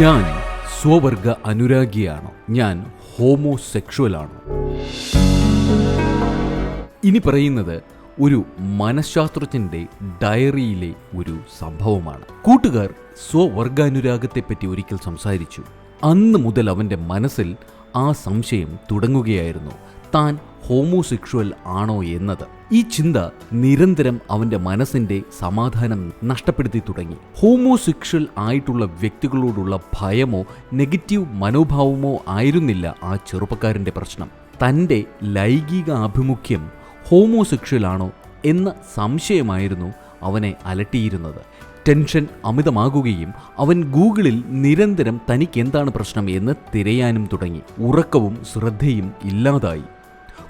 ഞാൻ സ്വവർഗ അനുരാഗിയാണ്. ഞാൻ ഹോമോസെക്ഷുവലാണ്. ഇനി പറയുന്നത് ഒരു മനഃശാസ്ത്രജ്ഞന്റെ ഡയറിയിലെ ഒരു സംഭവമാണ്. കൂട്ടുകാർ സ്വവർഗാനുരാഗത്തെപ്പറ്റി ഒരിക്കൽ സംസാരിച്ചു. അന്ന് മുതൽ അവന്റെ മനസ്സിൽ ആ സംശയം തുടങ്ങുകയായിരുന്നു. താൻ ഹോമോസെക്ഷുവൽ ആണോ എന്നത്. ഈ ചിന്ത നിരന്തരം അവന്റെ മനസ്സിന്റെ സമാധാനം നഷ്ടപ്പെടുത്തി തുടങ്ങി. ഹോമോസെക്ഷൽ ആയിട്ടുള്ള വ്യക്തികളോടുള്ള ഭയമോ നെഗറ്റീവ് മനോഭാവമോ ആയിരുന്നില്ല ആ ചെറുപ്പക്കാരന്റെ പ്രശ്നം. തന്റെ ലൈംഗിക ആഭിമുഖ്യം ഹോമോസെക്ഷൽ ആണോ എന്ന സംശയമായിരുന്നു അവനെ അലട്ടിയിരുന്നത്. ടെൻഷൻ അമിതമാകുകയും അവൻ ഗൂഗിളിൽ നിരന്തരം തനിക്ക് എന്താണ് പ്രശ്നം എന്ന് തിരയാനും തുടങ്ങി. ഉറക്കവും ശ്രദ്ധയും ഇല്ലാതായി.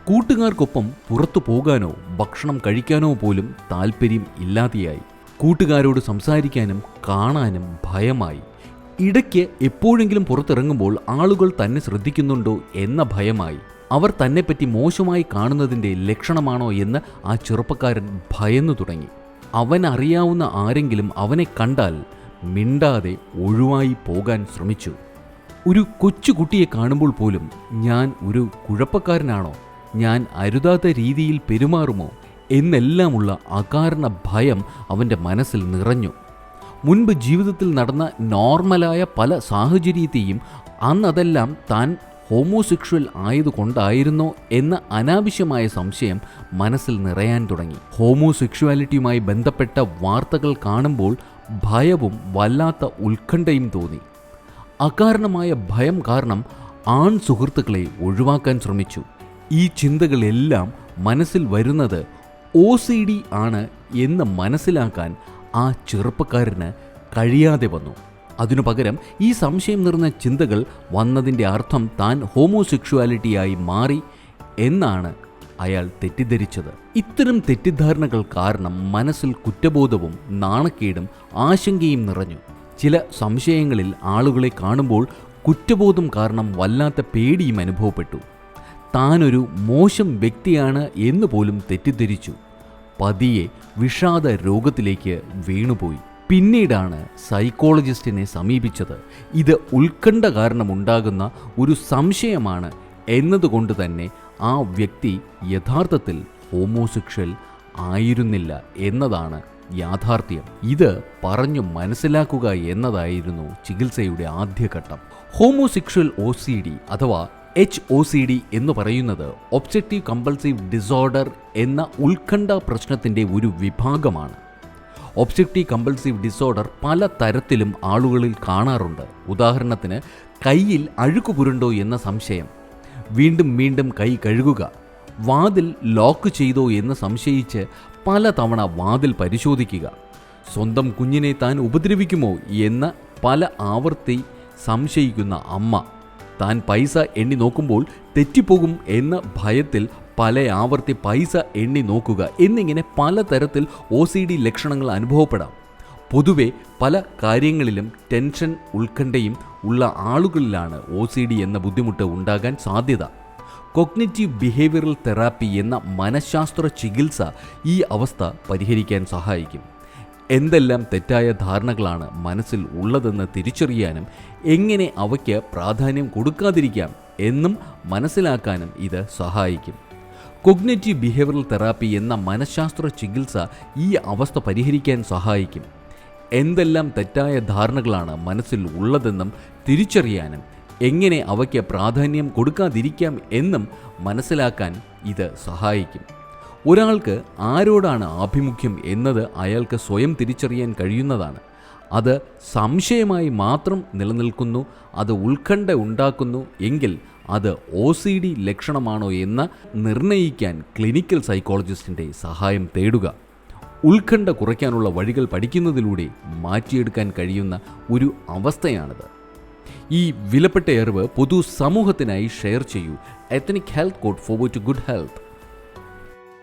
കൂട്ടുകാർക്കൊപ്പം പുറത്തു പോകാനോ ഭക്ഷണം കഴിക്കാനോ പോലും താല്പര്യം ഇല്ലാതെയായി. കൂട്ടുകാരോട് സംസാരിക്കാനും കാണാനും ഭയമായി. ഇടയ്ക്ക് എപ്പോഴെങ്കിലും പുറത്തിറങ്ങുമ്പോൾ ആളുകൾ തന്നെ ശ്രദ്ധിക്കുന്നുണ്ടോ എന്ന ഭയമായി. അവർ തന്നെപ്പറ്റി മോശമായി കാണുന്നതിന്റെ ലക്ഷണമാണോ എന്ന് ആ ചെറുപ്പക്കാരൻ ഭയന്നു തുടങ്ങി. അവൻ അറിയാവുന്ന ആരെങ്കിലും അവനെ കണ്ടാൽ മിണ്ടാതെ ഒഴിവായി പോകാൻ ശ്രമിച്ചു. ഒരു കൊച്ചുകുട്ടിയെ കാണുമ്പോൾ പോലും ഞാൻ ഒരു കുഴപ്പക്കാരനാണോ? ഞാൻ അരുതാത്ത രീതിയിൽ പെരുമാറുമോ എന്നെല്ലാമുള്ള അകാരണ ഭയം അവന്റെ മനസ്സിൽ നിറഞ്ഞു. മുൻപ് ജീവിതത്തിൽ നടന്ന നോർമലായ പല സാഹചര്യത്തെയും അന്നതെല്ലാം താൻ ഹോമോസെക്ഷൽ ആയതുകൊണ്ടായിരുന്നോ എന്ന അനാവശ്യമായ സംശയം മനസ്സിൽ നിറയാൻ തുടങ്ങി. ഹോമോസെക്ഷുവാലിറ്റിയുമായി ബന്ധപ്പെട്ട വാർത്തകൾ കാണുമ്പോൾ ഭയവും വല്ലാത്ത ഉത്കണ്ഠയും തോന്നി. അകാരണമായ ഭയം കാരണം ആൺ സുഹൃത്തുക്കളെ ഒഴിവാക്കാൻ ശ്രമിച്ചു. ഈ ചിന്തകളെല്ലാം മനസ്സിൽ വരുന്നത് ഒ സി ഡി ആണ് എന്ന് മനസ്സിലാക്കാൻ ആ ചെറുപ്പക്കാരന് കഴിയാതെ വന്നു. അതിനു പകരം ഈ സംശയം നിറഞ്ഞ ചിന്തകൾ വന്നതിന്റെ അർത്ഥം താൻ ഹോമോസെക്ഷുവാലിറ്റിയായി മാറി എന്നാണ് അയാൾ തെറ്റിദ്ധരിച്ചത്. ഇത്തരം തെറ്റിദ്ധാരണകൾ കാരണം മനസ്സിൽ കുറ്റബോധവും നാണക്കേടും ആശങ്കയും നിറഞ്ഞു. ചില സംശയങ്ങളിൽ ആളുകളെ കാണുമ്പോൾ കുറ്റബോധം കാരണം വല്ലാത്ത പേടിയും അനുഭവപ്പെട്ടു. താനൊരു മോശം വ്യക്തിയാണ് എന്ന് പോലും തെറ്റിദ്ധരിച്ചു. പതിയെ വിഷാദ രോഗത്തിലേക്ക് വീണുപോയി. പിന്നീടാണ് സൈക്കോളജിസ്റ്റിനെ സമീപിച്ചത്. ഇത് ഉത്കണ്ഠ കാരണമുണ്ടാകുന്ന ഒരു സംശയമാണ് എന്നതുകൊണ്ട് തന്നെ ആ വ്യക്തി യഥാർത്ഥത്തിൽ ഹോമോസെക്ഷൽ ആയിരുന്നില്ല എന്നതാണ് യാഥാർത്ഥ്യം. ഇത് പറഞ്ഞു മനസ്സിലാക്കുക എന്നതായിരുന്നു ചികിത്സയുടെ ആദ്യഘട്ടം. ഹോമോസെക്ഷൽ ഒ സി ഡി അഥവാ എച്ച് ഒ സി ഡി എന്ന് പറയുന്നത് ഒബ്ജക്റ്റീവ് കമ്പൾസീവ് ഡിസോർഡർ എന്ന ഉത്കണ്ഠ പ്രശ്നത്തിന്റെ ഒരു വിഭാഗമാണ്. ഒബ്ജക്റ്റീവ് കമ്പൾസീവ് ഡിസോർഡർ പല തരത്തിലും ആളുകളിൽ കാണാറുണ്ട്. ഉദാഹരണത്തിന് കയ്യിൽ അഴുക്ക് പുരണ്ടോ എന്ന സംശയം വീണ്ടും വീണ്ടും കൈ കഴുകുക വാതിൽ ലോക്ക് ചെയ്തോ എന്ന് സംശയിച്ച് പല തവണ വാതിൽ പരിശോധിക്കുക സ്വന്തം കുഞ്ഞിനെ താൻ ഉപദ്രവിക്കുമോ എന്ന് പല ആവർത്തി സംശയിക്കുന്ന അമ്മ. താൻ പൈസ എണ്ണി നോക്കുമ്പോൾ തെറ്റിപ്പോകും എന്ന ഭയത്തിൽ പല ആവർത്തി പൈസ എണ്ണി നോക്കുക എന്നിങ്ങനെ പലതരത്തിൽ ഒ സി ഡി ലക്ഷണങ്ങൾ അനുഭവപ്പെടാം. പൊതുവെ പല കാര്യങ്ങളിലും ടെൻഷൻ ഉത്കണ്ഠയും ഉള്ള ആളുകളിലാണ് ഒ സി ഡി എന്ന ബുദ്ധിമുട്ട് ഉണ്ടാകാൻ സാധ്യത. കൊഗ്നിറ്റീവ് ബിഹേവിയറൽ തെറാപ്പി എന്ന മനഃശാസ്ത്ര ചികിത്സ ഈ അവസ്ഥ പരിഹരിക്കാൻ സഹായിക്കും. എന്തെല്ലാം തെറ്റായ ധാരണകളാണ് മനസ്സിൽ ഉള്ളതെന്ന് തിരിച്ചറിയാനും എങ്ങനെ അവയ്ക്ക് പ്രാധാന്യം കൊടുക്കാതിരിക്കാം എന്നും മനസ്സിലാക്കാനും ഇത് സഹായിക്കും. കൊഗ്നറ്റീവ് ബിഹേവിയറൽ തെറാപ്പി എന്ന മനഃശാസ്ത്ര ചികിത്സ ഈ അവസ്ഥ പരിഹരിക്കാൻ സഹായിക്കും. എന്തെല്ലാം തെറ്റായ ധാരണകളാണ് മനസ്സിൽ ഉള്ളതെന്നും തിരിച്ചറിയാനും എങ്ങനെ അവയ്ക്ക് പ്രാധാന്യം കൊടുക്കാതിരിക്കാം എന്നും മനസ്സിലാക്കാൻ ഇത് സഹായിക്കും. ഒരാൾക്ക് ആരോടാണ് ആഭിമുഖ്യം എന്നത് അയാൾക്ക് സ്വയം തിരിച്ചറിയാൻ കഴിയുന്നതാണ്. അത് സംശയമായി മാത്രം നിലനിൽക്കുന്നു അത് ഉത്കണ്ഠ ഉണ്ടാക്കുന്നു എങ്കിൽ അത് ഒ സി ഡി ലക്ഷണമാണോ എന്ന് നിർണയിക്കാൻ ക്ലിനിക്കൽ സൈക്കോളജിസ്റ്റിന്റെ സഹായം തേടുക. ഉത്കണ്ഠ കുറയ്ക്കാനുള്ള വഴികൾ പഠിക്കുന്നതിലൂടെ മാറ്റിയെടുക്കാൻ കഴിയുന്ന ഒരു അവസ്ഥയാണിത്. ഈ വിലപ്പെട്ട അറിവ് പൊതു സമൂഹത്തിനായി ഷെയർ ചെയ്യൂ. Ethnic health code forward to good health.